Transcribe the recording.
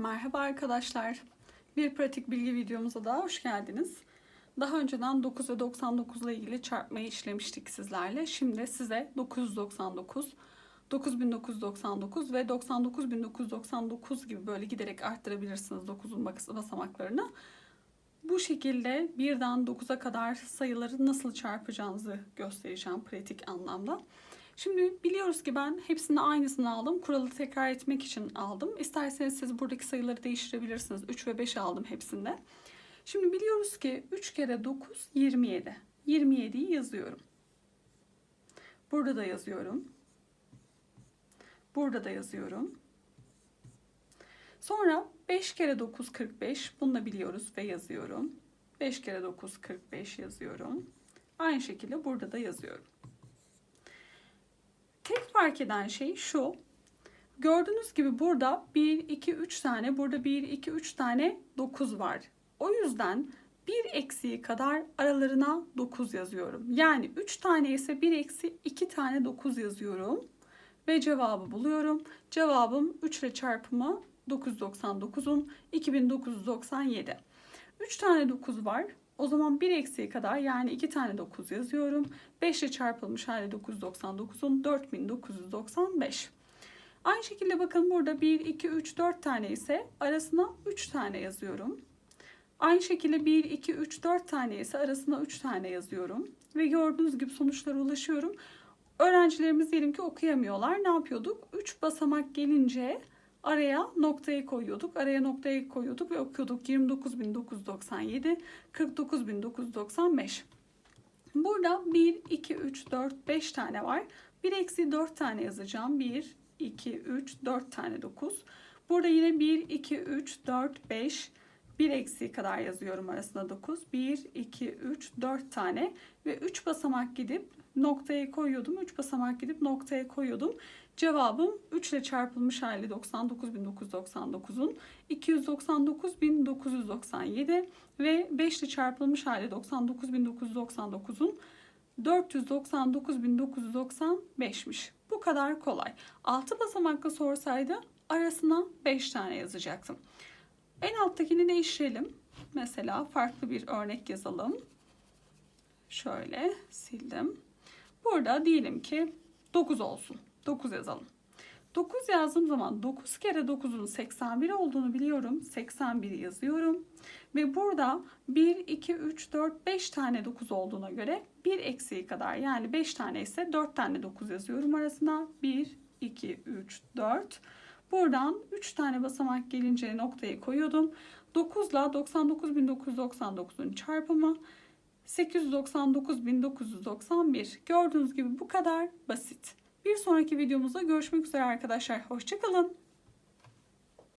Merhaba arkadaşlar. Bir pratik bilgi videomuza daha hoş geldiniz. Daha önceden 9 ve 99 ile ilgili çarpmayı işlemiştik sizlerle. Şimdi size 999, 9999 ve 99999 gibi böyle giderek arttırabilirsiniz 9'un basamaklarını. Bu şekilde birden 9'a kadar sayıları nasıl çarpacağınızı göstereceğim pratik anlamda. Şimdi biliyoruz ki ben hepsini aynısını aldım. Kuralı tekrar etmek için aldım. İsterseniz siz buradaki sayıları değiştirebilirsiniz. 3 ve 5 aldım hepsinde. Şimdi biliyoruz ki 3 kere 9 27. 27'yi yazıyorum. Burada da yazıyorum. Burada da yazıyorum. Sonra 5 kere 9 45. Bunu da biliyoruz ve yazıyorum. 5 kere 9 45 yazıyorum. Aynı şekilde burada da yazıyorum. Fark eden şey şu. Gördüğünüz gibi burada 1, 2, 3 tane, burada 1, 2, 3 tane 9 var. O yüzden bir eksiği kadar aralarına 9 yazıyorum. Yani 3 tane ise 1 eksi 2 tane 9 yazıyorum. Ve cevabı buluyorum. Cevabım 3 ile çarpımı 999'un 2997. 3 tane 9 var. O zaman 1 eksiği kadar yani 2 tane 9 yazıyorum. 5 ile çarpılmış hali 999'un 4995. Aynı şekilde bakın burada 1, 2, 3, 4 tane ise arasına 3 tane yazıyorum. Aynı şekilde 1, 2, 3, 4 tane ise arasına 3 tane yazıyorum. Ve gördüğünüz gibi sonuçlara ulaşıyorum. Öğrencilerimiz diyelim ki okuyamıyorlar. Ne yapıyorduk? 3 basamak gelince araya noktayı koyuyorduk. Araya noktayı koyuyorduk ve okuyorduk. 29.997, 49.995. Burada 1, 2, 3, 4, 5 tane var. 1 eksi 4 tane yazacağım. 1, 2, 3, 4 tane 9. Burada yine 1, 2, 3, 4, 5, 1 eksiği kadar yazıyorum arasında 9. 1, 2, 3, 4 tane ve 3 basamak gidip noktaya koyuyordum. 3 basamak gidip noktaya koyuyordum. Cevabım 3 ile çarpılmış hali 99.999'un 299.997 ve 5 ile çarpılmış hali 99.999'un 499.995'miş. Bu kadar kolay. 6 basamaklı sorsaydı arasına 5 tane yazacaktım. En alttakini değiştirelim. Mesela farklı bir örnek yazalım. Şöyle sildim. Burada diyelim ki 9 olsun. 9 yazalım. 9 yazdığım zaman 9 kere 9'un 81 olduğunu biliyorum. 81 yazıyorum. Ve burada 1, 2, 3, 4, 5 tane 9 olduğuna göre 1 eksiği kadar yani 5 tane ise 4 tane 9 yazıyorum arasına. 1, 2, 3, 4. Buradan 3 tane basamak gelince noktayı koyuyordum. 9 ile 99.999'un çarpımı 899.991. Gördüğünüz gibi bu kadar basit. Bir sonraki videomuzda görüşmek üzere arkadaşlar. Hoşçakalın.